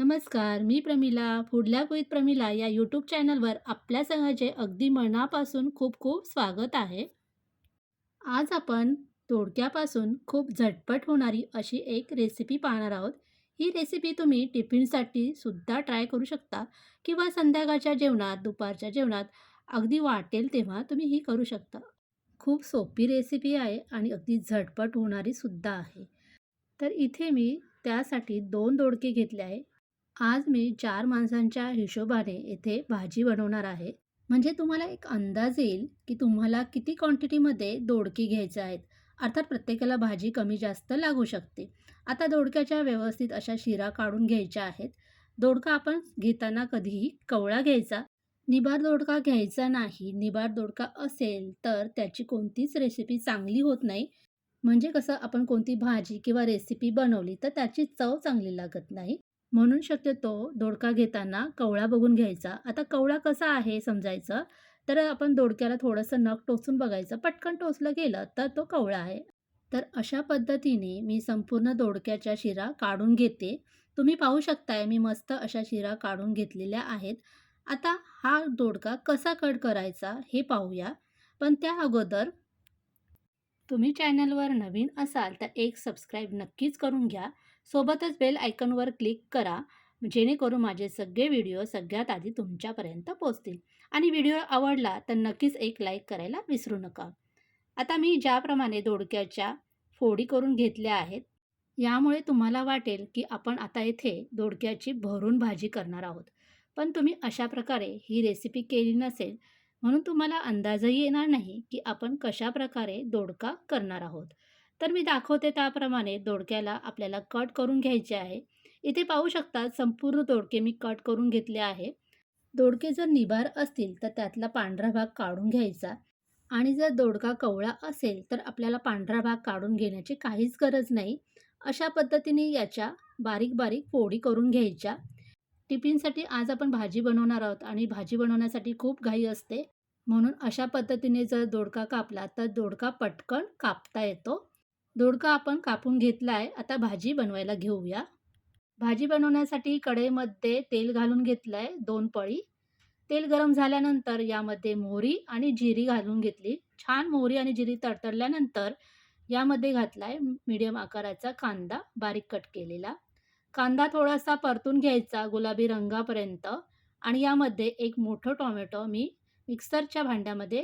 नमस्कार मी प्रमिला फुडल्या विथ प्रमिला या यूट्यूब चॅनलवर आपल्या सगळ्याचे अगदी मनापासून खूप खूप स्वागत आहे. आज आपण तोडक्यापासून खूप झटपट होणारी अशी एक रेसिपी पाहणार आहोत. ही रेसिपी तुम्ही टिफिनसाठी सुद्धा ट्राय करू शकता किंवा संध्याकाळच्या जेवणात दुपारच्या जेवणात अगदी वाटेल तेव्हा तुम्ही ही करू शकता. खूप सोपी रेसिपी आहे आणि अगदी झटपट होणारी सुद्धा आहे. तर इथे मी त्यासाठी दोन दोडके घेतले आहे आज मी चार माणसांच्या हिशोबाने येथे भाजी बनवणार आहे. म्हणजे तुम्हाला एक अंदाज येईल की तुम्हाला किती क्वांटिटीमध्ये दोडके घ्यायचं आहेत. अर्थात प्रत्येकाला भाजी कमी जास्त लागू शकते. आता दोडक्याच्या व्यवस्थित अशा शिरा काढून घ्यायच्या आहेत. दोडका आपण घेताना कधीही कवळा घ्यायचा. निबार दोडका घ्यायचा नाही. निबार दोडका असेल तर त्याची कोणतीच रेसिपी चांगली होत नाही. म्हणजे कसं आपण कोणती भाजी किंवा रेसिपी बनवली तर त्याची चव चांगली लागत नाही. म्हणून शक्यतो दोडका घेताना कवळा बघून घ्यायचा. आता कवळा कसा आहे समजायचं? तर आपण दोडक्याला थोडंसं नख टोचून बघायचं. पटकन टोचलं गेलं तर तो कवळा आहे. तर अशा पद्धतीने मी संपूर्ण दोडक्याच्या शिरा काढून घेते. तुम्ही पाहू शकताय मी मस्त अशा शिरा काढून घेतलेल्या आहेत. आता हा दोडका कसा कट करायचा हे पाहूया. पण त्या अगोदर तुम्ही चॅनलवर नवीन असाल तर एक सबस्क्राईब नक्कीच करून घ्या. सोबतच बेल आयकनवर क्लिक करा जेणेकरून माझे सगळे व्हिडिओ सगळ्यात आधी तुमच्यापर्यंत पोचतील आणि व्हिडिओ आवडला तर नक्कीच एक लाईक करायला विसरू नका. आता मी ज्याप्रमाणे दोडक्याच्या फोडी करून घेतल्या आहेत यामुळे तुम्हाला वाटेल की आपण आता येथे दोडक्याची भरून भाजी करणार आहोत. पण तुम्ही अशा प्रकारे ही रेसिपी केली नसेल म्हणून तुम्हाला अंदाजही येणार नाही की आपण कशा प्रकारे दोडका करणार आहोत. तर मी दाखवते त्याप्रमाणे दोडक्याला आपल्याला कट करून घ्यायचे आहे. इथे पाहू शकता संपूर्ण दोडके मी कट करून घेतले आहे. दोडके जर निभार असतील तर त्यातला पांढरा भाग काढून घ्यायचा आणि जर दोडका कवळा असेल तर आपल्याला पांढरा भाग काढून घेण्याची काहीच गरज नाही. अशा पद्धतीने याच्या बारीक बारीक फोडी करून घ्यायच्या. टिफिनसाठी आज आपण भाजी बनवणार आहोत आणि भाजी बनवण्यासाठी खूप घाई असते. म्हणून अशा पद्धतीने जर दोडका कापला तर दोडका पटकन कापता येतो. दोडका आपण कापून घेतला आहे आता भाजी बनवायला घेऊया. भाजी बनवण्यासाठी कढईमध्ये तेल घालून घेतलं आहे दोन पळी. तेल गरम झाल्यानंतर यामध्ये मोहरी आणि जिरी घालून घेतली. छान मोहरी आणि जिरी तडतडल्यानंतर यामध्ये घातला आहे मीडियम आकाराचा कांदा बारीक कट केलेला. कांदा थोडासा परतून घ्यायचा गुलाबी रंगापर्यंत. आणि यामध्ये एक मोठं टॉमॅटो मी मिक्सरच्या भांड्यामध्ये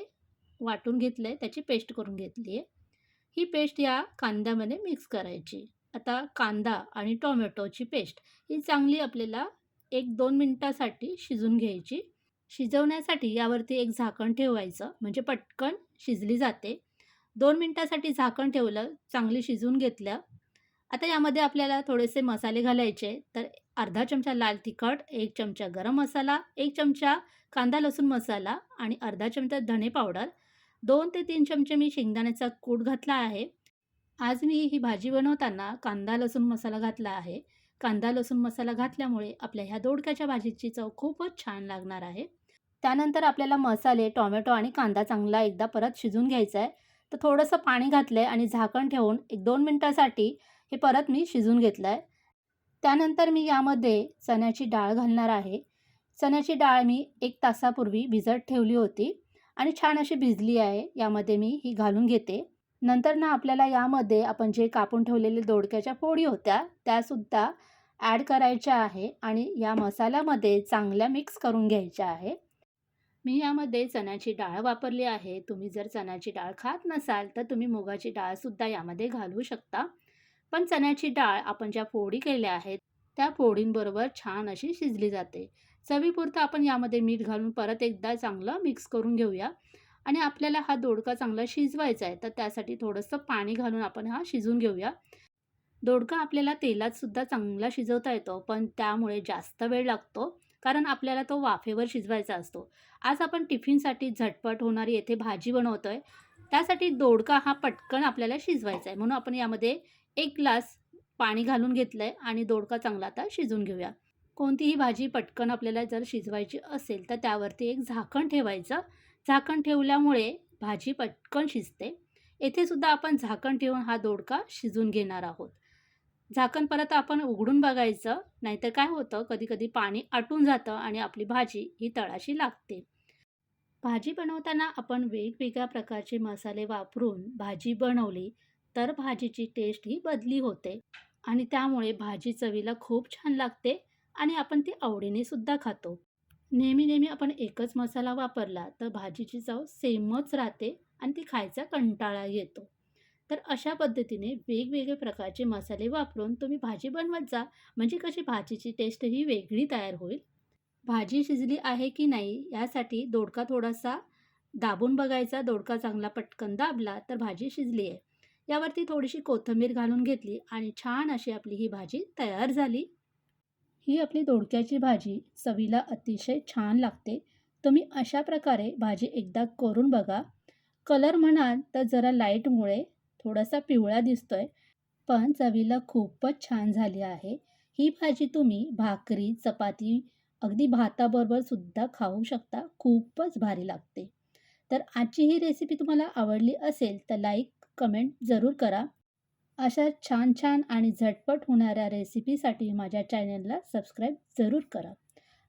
वाटून घेतलं आहे त्याची पेस्ट करून घेतली आहे ही पेस्ट या कांद्यामध्ये मिक्स करायची. आता कांदा आणि टोमॅटोची पेस्ट ही चांगली आपल्याला एक दोन मिनटासाठी शिजून घ्यायची. शिजवण्यासाठी यावरती एक झाकण ठेवायचं म्हणजे पटकन शिजली जाते. दोन मिनटासाठी झाकण ठेवलं चांगली शिजून घेतलं. आता यामध्ये आपल्याला थोडेसे मसाले घालायचे तर अर्धा चमचा लाल तिखट एक चमचा गरम मसाला एक चमचा कांदा लसूण मसाला आणि अर्धा चमचा धणे पावडर दोन ते तीन चमचे मी शेंगदाण्याचा कूट घातला आहे. आज मी ही भाजी बनवताना कांदा लसूण मसाला घातला आहे. कांदा लसूण मसाला घातल्यामुळे आपल्या ह्या दोडक्याच्या भाजीची चव खूपच छान लागणार आहे. त्यानंतर आपल्याला मसाले टोमॅटो आणि कांदा चांगला एकदा परत शिजून घ्यायचा आहे. तर थोडंसं पाणी घातलं आहे आणि झाकण ठेवून एक दोन मिनटासाठी हे परत मी शिजून घेतलं आहे त्यानंतर मी यामध्ये चण्याची डाळ घालणार आहे. चण्याची डाळ मी एक तासापूर्वी भिजत ठेवली होती. आणि छान अशी भिजली आहे यामध्ये मी ही घालून घेते. नंतर ना आपल्याला यामध्ये आपण जे कापून ठेवलेले दोडक्याच्या फोडी होत्या त्यासुद्धा ॲड करायच्या आहे आणि या मसाल्यामध्ये चांगल्या मिक्स करून घ्यायच्या आहे. मी यामध्ये चण्याची डाळ वापरली आहे. तुम्ही जर चण्याची डाळ खात नसाल तर तुम्ही मुगाची डाळसुद्धा यामध्ये घालू शकता. पण चण्याची डाळ आपण ज्या फोडी केल्या आहेत त्या फोडींबरोबर छान अशी शिजली जाते. चवीपुरतं आपण यामध्ये मीठ घालून परत एकदा चांगलं मिक्स करून घेऊया. आणि आपल्याला हा दोडका चांगला शिजवायचा आहे तर त्यासाठी थोडंसं पाणी घालून आपण हा शिजून घेऊया. दोडका आपल्याला तेलातसुद्धा चांगला शिजवता येतो पण त्यामुळे जास्त वेळ लागतो कारण आपल्याला तो वाफेवर शिजवायचा असतो. आज आपण टिफिनसाठी झटपट होणारी येथे भाजी बनवतो आहे त्यासाठी दोडका हा पटकन आपल्याला शिजवायचा आहे म्हणून आपण यामध्ये एक ग्लास पाणी घालून घेतलं आहे आणि दोडका चांगला आता शिजून घेऊया. कोणतीही भाजी पटकन आपल्याला जर शिजवायची असेल तर त्यावरती एक झाकण ठेवायचं. झाकण ठेवल्यामुळे भाजी पटकन शिजते. येथे सुद्धा आपण झाकण ठेवून हा दोडका शिजून घेणार आहोत. झाकण परत आपण उघडून बघायचं नाहीतर काय होतं कधी कधी पाणी आटून जातं आणि आपली भाजी ही तळाशी लागते. भाजी बनवताना आपण वेगवेगळ्या प्रकारचे मसाले वापरून भाजी बनवली तर भाजीची टेस्ट ही बदली होते. आणि त्यामुळे भाजी चवीला खूप छान लागते. आणि आपण ती आवडीने सुद्धा खातो. नेहमी नेहमी आपण एकच मसाला वापरला तर भाजीची चव सेमच राहते आणि ती खायचा कंटाळा येतो. तर अशा पद्धतीने वेगवेगळे प्रकारचे मसाले वापरून तुम्ही भाजी बनवत जा म्हणजे कशी भाजीची टेस्ट ही वेगळी तयार होईल. भाजी शिजली आहे की नाही यासाठी दोडका थोडासा दाबून बघायचा दोडका चांगला पटकन दाबला तर भाजी शिजली आहे. यावरती थोडीशी कोथिंबीर घालून घेतली आणि छान अशी आपली ही भाजी तयार झाली. ही आपली दोडक्याची भाजी चवीला अतिशय छान लागते. तुम्ही अशा प्रकारे भाजी एकदा करून बघा. कलर म्हणाल तर जरा लाईटमुळे थोडासा पिवळा दिसतोय. पण चवीला खूपच छान झाली आहे. ही भाजी तुम्ही भाकरी चपाती अगदी भाताबरोबर सुद्धा खाऊ शकता. खूपच भारी लागते. तर आजची ही रेसिपी तुम्हाला आवडली असेल तर लाईक कमेंट जरूर करा. अशा छान छान आणि झटपट होणाऱ्या रेसिपीसाठी माझ्या चॅनलला सबस्क्राईब जरूर करा.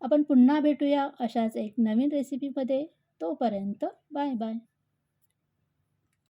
आपण पुन्हा भेटूया अशाच एक नवीन रेसिपीमध्ये. तोपर्यंत बाय बाय.